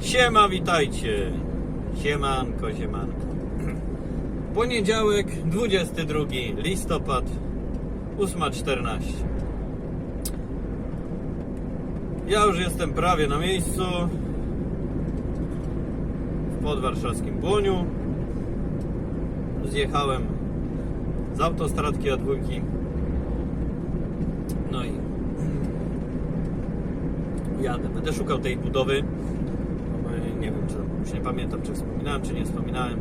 Siema, witajcie. Siemanko, siemanko. Poniedziałek, 22 listopad, 8.14. Ja już jestem prawie na miejscu w podwarszawskim Błoniu. Zjechałem z autostradki A2. No i jadę. Będę szukał tej budowy. Bo Nie wiem, czy już nie pamiętam, czy wspominałem, czy nie wspominałem.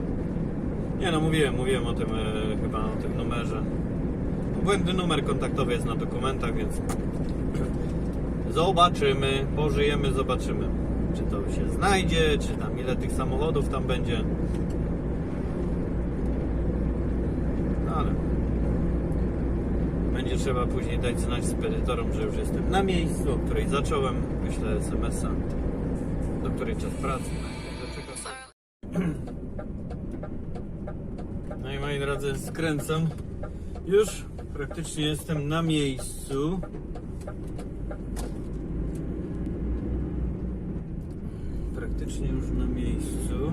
Nie no, mówiłem, mówiłem o tym e, chyba o tym numerze. Błędny numer kontaktowy jest na dokumentach, więc zobaczymy, pożyjemy, zobaczymy. Czy to się znajdzie, czy tam ile tych samochodów tam będzie. No ale będzie trzeba później dać znać spedytorom, że już jestem na miejscu, o której zacząłem. Wyślę SMS-a, do której czas pracy. No i moi drodzy, skręcam. Już praktycznie jestem na miejscu. Praktycznie już na miejscu.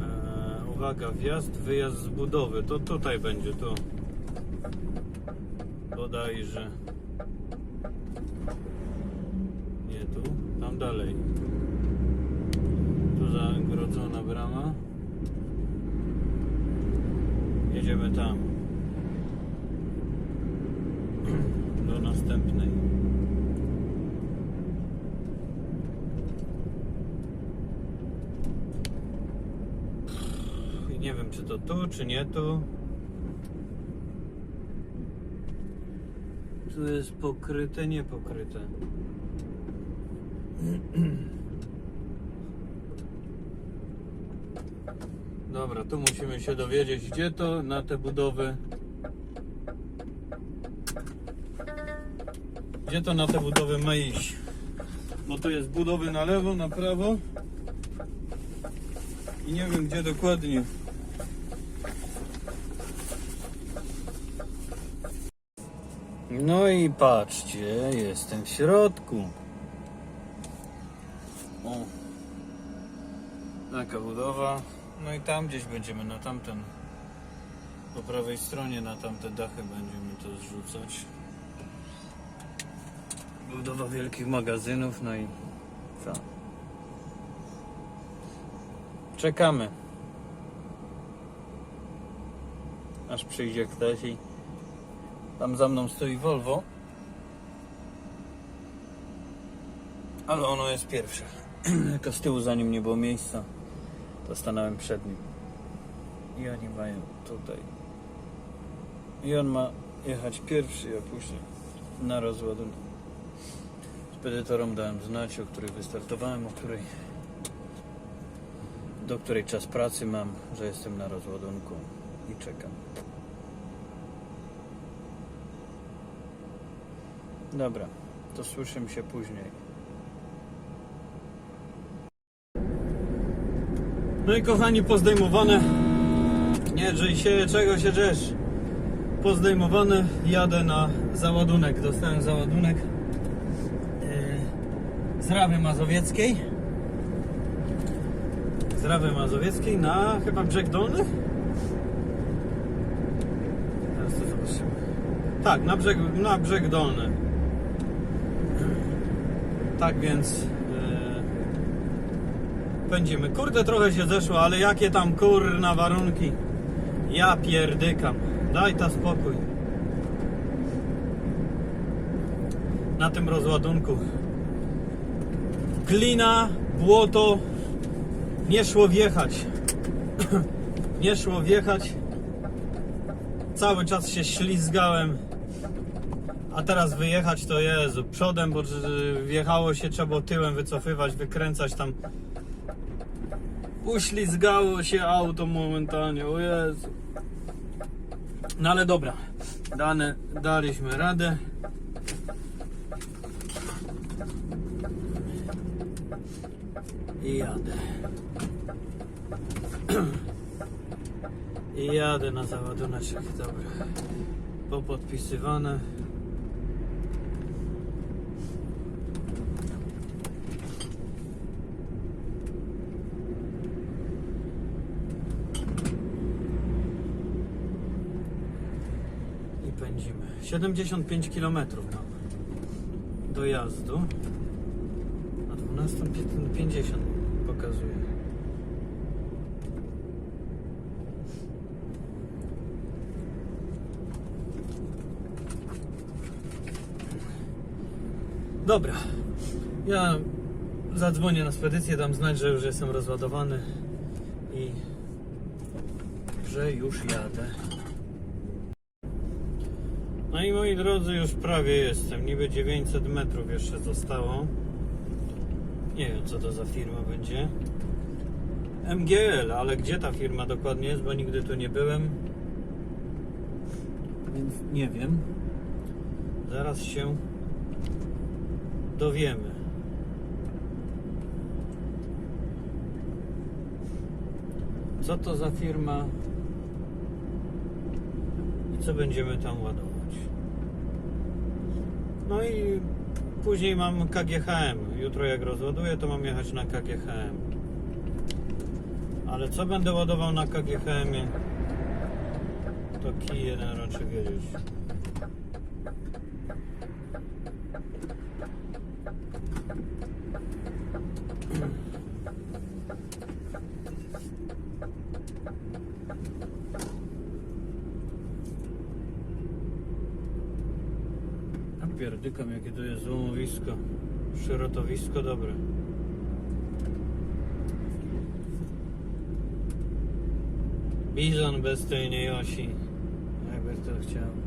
Eee, uwaga, wjazd, wyjazd z budowy. To tutaj będzie, tu. Bodajże. Nie tu, tam dalej. Tu zagrodzona brama. Jedziemy tam. Do następnej. I nie wiem, czy to tu, czy nie tu. Tu jest pokryte, nie pokryte. Dobra, tu musimy się dowiedzieć, gdzie to na te budowy. Gdzie to na te budowy ma iść? Bo to jest budowy na lewo, na prawo. I nie wiem gdzie dokładnie. No i patrzcie, jestem w środku. O. Taka budowa. No i tam gdzieś będziemy na tamten. Po prawej stronie na tamte dachy będziemy to zrzucać. Budowa wielkich magazynów, no i co? Czekamy. Aż przyjdzie ktoś i tam za mną stoi Volvo. Ale ono jest pierwsze. Tylko z tyłu za nim nie było miejsca. To stanąłem przed nim. I oni mają tutaj. I on ma jechać pierwszy, a później na rozładunek. Spedytorom dałem znać, o której wystartowałem, o której do której czas pracy mam, że jestem na rozładunku i czekam. Dobra, to słyszymy się później. No i kochani, pozdejmowane. Nie drzyj się, czego się drzesz? Pozdejmowane, jadę na załadunek. Dostałem załadunek yy, z Rawy Mazowieckiej. Z Rawy Mazowieckiej na chyba Brzeg Dolny? Teraz to zobaczymy. Tak, na brzeg, na brzeg Dolny. Tak więc yy, pędzimy. Kurde, trochę się zeszło, ale jakie tam kurna warunki. Ja pierdykam. Daj ta spokój. Na tym rozładunku. Glina, błoto. Nie szło wjechać. Nie szło wjechać. Cały czas się ślizgałem. A teraz wyjechać to Jezu, przodem, bo wjechało się, trzeba było tyłem wycofywać, wykręcać tam. Uślizgało się auto momentalnie, o Jezu. No ale dobra, dane, daliśmy radę. I jadę. I jadę na załaduneczek, dobra. Popodpisywane. 75 km mam dojazdu. A 12.50 pokazuje. Dobra. Ja zadzwonię na spedycję, dam znać, że już jestem rozładowany i że już jadę. No i moi drodzy, już prawie jestem. Niby 900 metrów jeszcze zostało. Nie wiem, co to za firma będzie. MGL, ale gdzie ta firma dokładnie jest, bo nigdy tu nie byłem. Więc nie wiem. Zaraz się dowiemy. Co to za firma i co będziemy tam ładować. No i później mam KGHM. Jutro jak rozładuję, to mam jechać na KGHM. Ale co będę ładował na KGHM-ie? To kij jeden raczej wiedzieć. Pierdykam jakie to jest złomowisko. Szerotowisko dobre. Bizon bez tylnej osi. Jakby to chciał.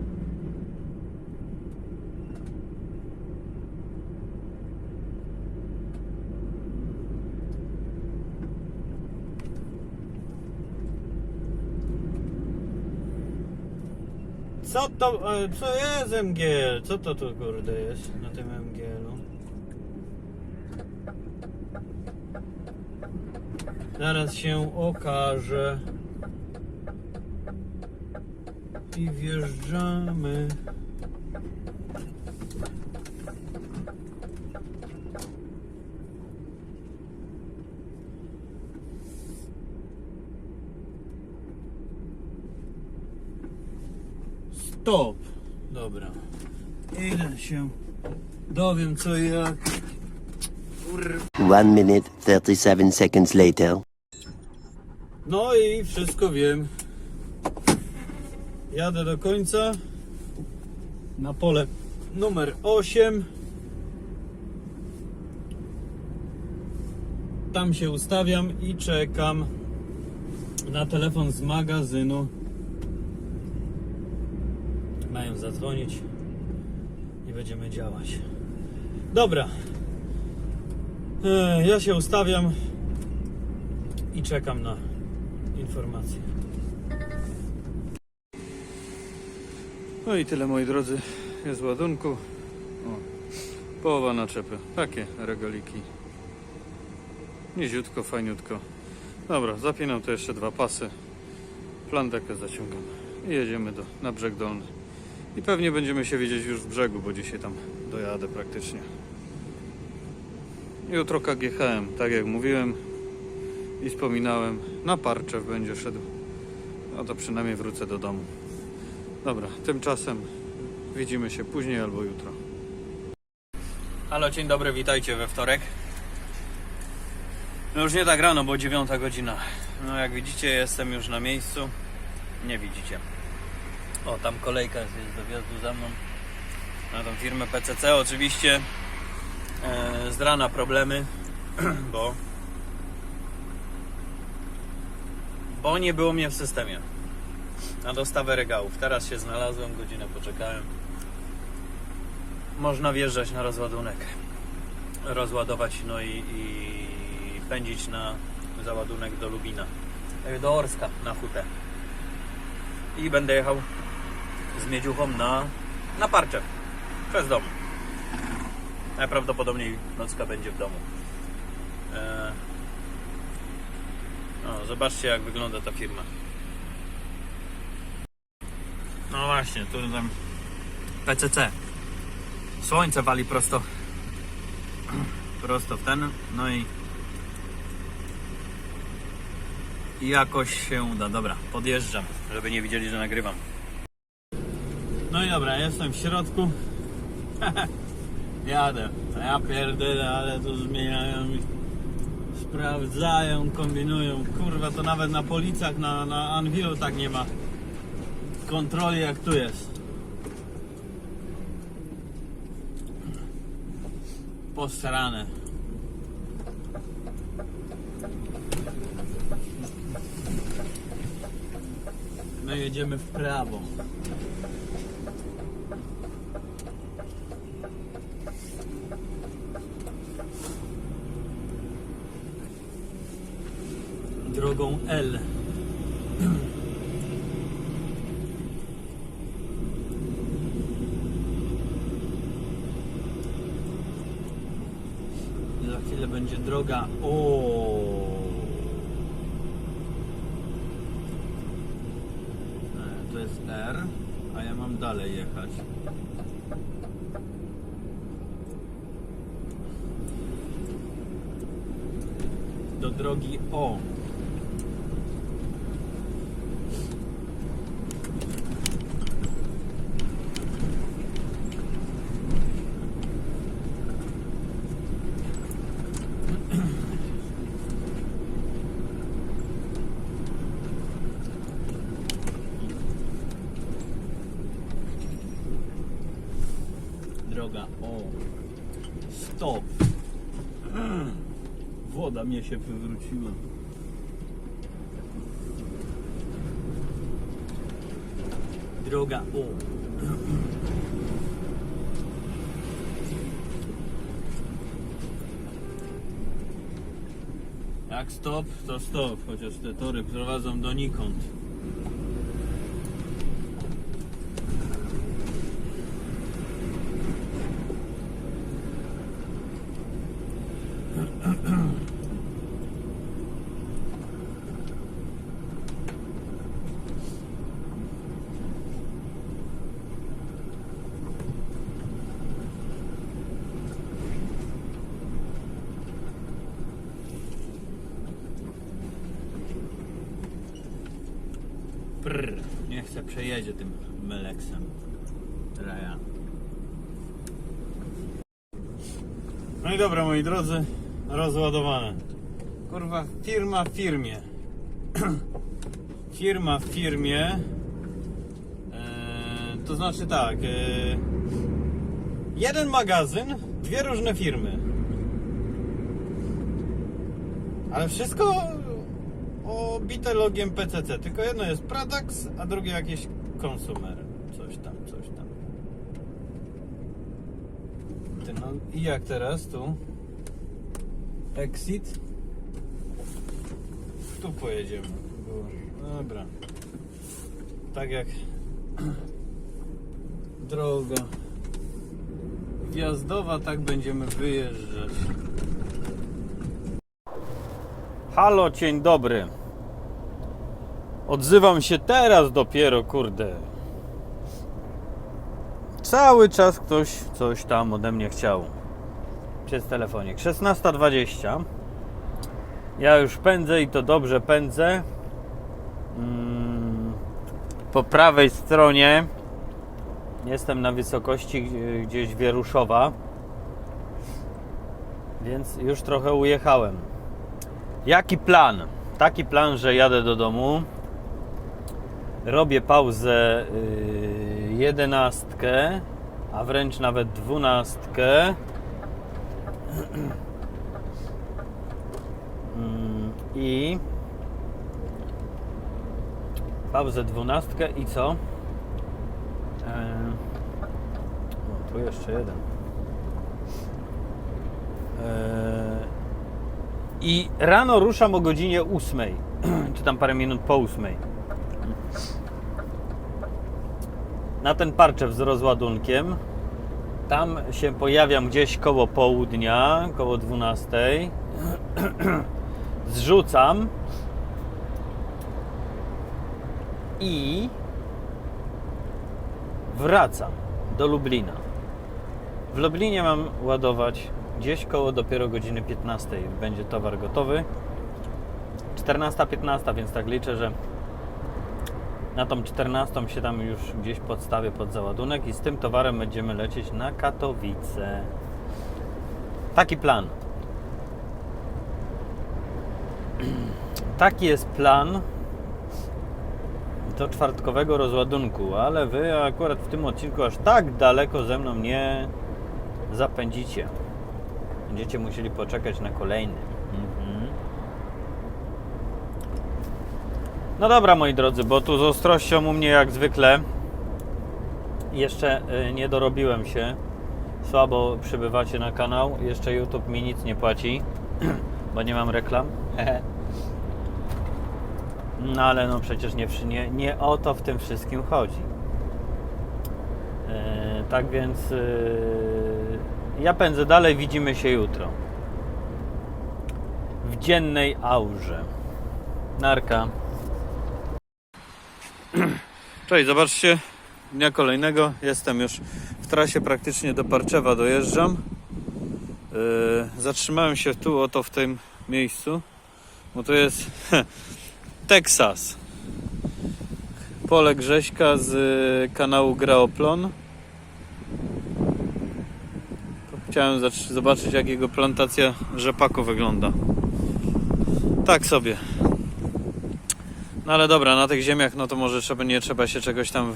Co to, e, co jest MGL? Co to tu kurde jest na tym MGL-u? Zaraz się okaże. I wjeżdżamy. Stop. Dobra. Idę się. Dowiem co i jak. One minute, 37 seconds later. No i wszystko wiem. Jadę do końca. Na pole numer 8. Tam się ustawiam i czekam na telefon z magazynu. Mają zadzwonić i będziemy działać. Dobra. E, Ja się ustawiam i czekam na informacje. No i tyle moi drodzy jest ładunku. O, połowa naczepy. Takie regaliki. Niziutko, fajniutko. Dobra, zapinam tu jeszcze dwa pasy. Plandekę zaciągam. I jedziemy do, na brzeg dolny. I pewnie będziemy się widzieć już w brzegu, bo dzisiaj tam dojadę praktycznie. Jutro KGHM, tak jak mówiłem i wspominałem, na Parczew będzie szedł. No to przynajmniej wrócę do domu. Dobra, tymczasem widzimy się później albo jutro. Halo, dzień dobry, witajcie we wtorek. No już nie tak rano, bo dziewiąta godzina. No jak widzicie, jestem już na miejscu. Nie widzicie. O, tam kolejka jest do wjazdu za mną. Na tą firmę PCC oczywiście. E, z rana problemy, bo bo nie było mnie w systemie na dostawę regałów. Teraz się znalazłem, godzinę poczekałem. Można wjeżdżać na rozładunek, rozładować, no i, i pędzić na załadunek do Lubina, e, do Orska na hutę. I będę jechał z miedziuchą na, na Parczew, przez dom. Najprawdopodobniej nocka będzie w domu. E, no, zobaczcie jak wygląda ta firma. No właśnie, tu tam PCC. Słońce wali prosto prosto w ten, no i jakoś się uda. Dobra, podjeżdżam, żeby nie widzieli, że nagrywam. No i dobra, jestem w środku. Jadę. Ja pierdolę, ale tu zmieniają i sprawdzają, kombinują. Kurwa, to nawet na policjach, na, na Anwilu tak nie ma kontroli jak tu jest. Posrane. My jedziemy w prawo. Drogą L. Za chwilę będzie droga. O. E, To jest R, a ja mam dalej jechać. Do drogi O. Droga O. Stop. Woda mnie się wywróciła. Droga O. Jak stop, to stop, chociaż te tory prowadzą donikąd. Prr, niech se przejedzie tym meleksem. Raja. No i dobra moi drodzy, rozładowane. Kurwa, firma w firmie. firma w firmie. Eee, to znaczy tak. eee, jeden magazyn, dwie różne firmy. Ale wszystko obite logiem PCC. Tylko jedno jest Pradax, a drugie jakieś Consumer. Coś tam, coś tam. Ty, no i jak teraz tu? Exit. Tu pojedziemy. Dobra. Tak jak droga wjazdowa, tak będziemy wyjeżdżać. Halo, dzień dobry. Odzywam się teraz dopiero, kurde. Cały czas ktoś coś tam ode mnie chciał. Przez telefonik. 16.20. Ja już pędzę i to dobrze pędzę. Mm, Po prawej stronie jestem na wysokości gdzie- gdzieś Wieruszowa. Więc już trochę ujechałem. Jaki plan? Taki plan, że jadę do domu. Robię pauzę yy, jedenastkę, a wręcz nawet dwunastkę. I pauzę dwunastkę i co? O, tu jeszcze jeden. Eee, i rano ruszam o godzinie 8, czy tam parę minut po 8. Na ten parczew z rozładunkiem. Tam się pojawiam gdzieś koło południa, koło 12. Zrzucam i wracam do Lublina. W Lublinie mam ładować gdzieś koło dopiero godziny 15 będzie towar gotowy. 14-15, więc tak liczę, że Na tą 14 się tam już gdzieś podstawię pod załadunek i z tym towarem będziemy lecieć na Katowice. Taki plan. Taki jest plan do czwartkowego rozładunku, ale wy akurat w tym odcinku aż tak daleko ze mną nie zapędzicie. Będziecie musieli poczekać na kolejny. Mhm. No dobra, moi drodzy, bo tu z ostrością u mnie jak zwykle jeszcze y, nie dorobiłem się. Słabo przybywacie na kanał. Jeszcze YouTube mi nic nie płaci, bo nie mam reklam. No ale no przecież nie, nie, nie o to w tym wszystkim chodzi. E, tak więc e, ja pędzę dalej, widzimy się jutro. W dziennej aurze. Narka. Cześć, zobaczcie. Dnia kolejnego. Jestem już w trasie praktycznie do Parczewa dojeżdżam. E, zatrzymałem się tu, oto w tym miejscu, bo to jest Teksas. Pole Grześka z y, kanału Graoplon. Chciałem zobaczyć jak jego plantacja rzepaku wygląda. Tak sobie. No ale dobra, na tych ziemiach no to może trzeba, nie trzeba się czegoś tam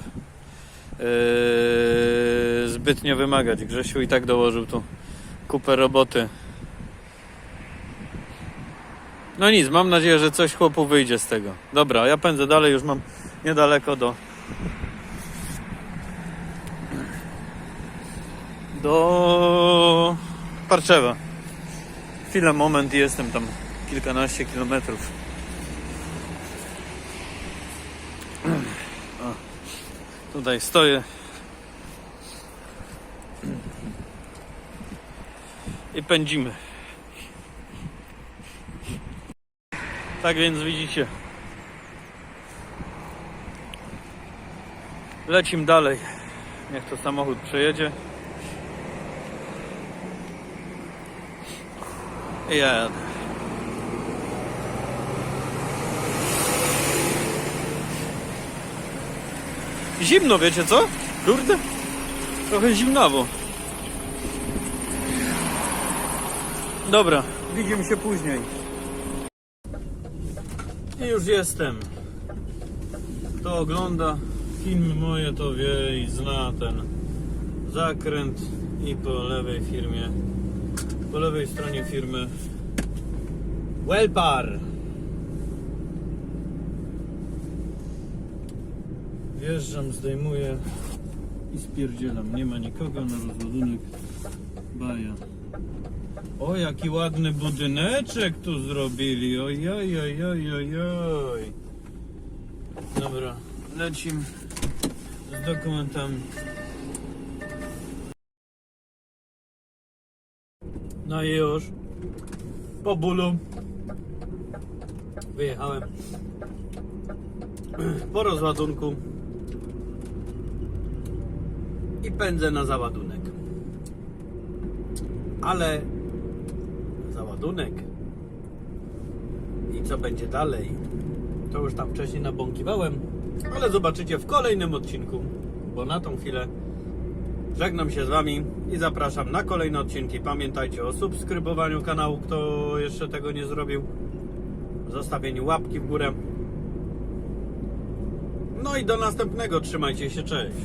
yy, zbytnio wymagać. Grzesiu i tak dołożył tu kupę roboty. No nic, mam nadzieję, że coś chłopu wyjdzie z tego. Dobra, ja pędzę dalej, już mam niedaleko do. Do Parczewa. Chwilę, moment i jestem tam kilkanaście kilometrów. O, tutaj stoję. I pędzimy. Tak więc widzicie. Lecim dalej. Niech to samochód przejedzie. Ja. Zimno, wiecie co? Kurde. Trochę zimnawo. Dobra, widzimy się później. I już jestem. Kto ogląda filmy moje, to wie i zna ten zakręt i po lewej firmie, po lewej stronie firmy Welpar. Wjeżdżam, zdejmuję i spierdzielam. Nie ma nikogo na rozładunek. Baja. O, jaki ładny budyneczek tu zrobili. Oj, oj, oj, oj, oj, oj. Dobra, lecim z dokumentami. No i już. Po bólu. Wyjechałem. Po rozładunku. I pędzę na załadunek. Ale załadunek. I co będzie dalej, to już tam wcześniej nabąkiwałem, ale zobaczycie w kolejnym odcinku, bo na tą chwilę żegnam się z Wami i zapraszam na kolejne odcinki. Pamiętajcie o subskrybowaniu kanału, kto jeszcze tego nie zrobił, zostawieniu łapki w górę. No i do następnego, trzymajcie się, cześć.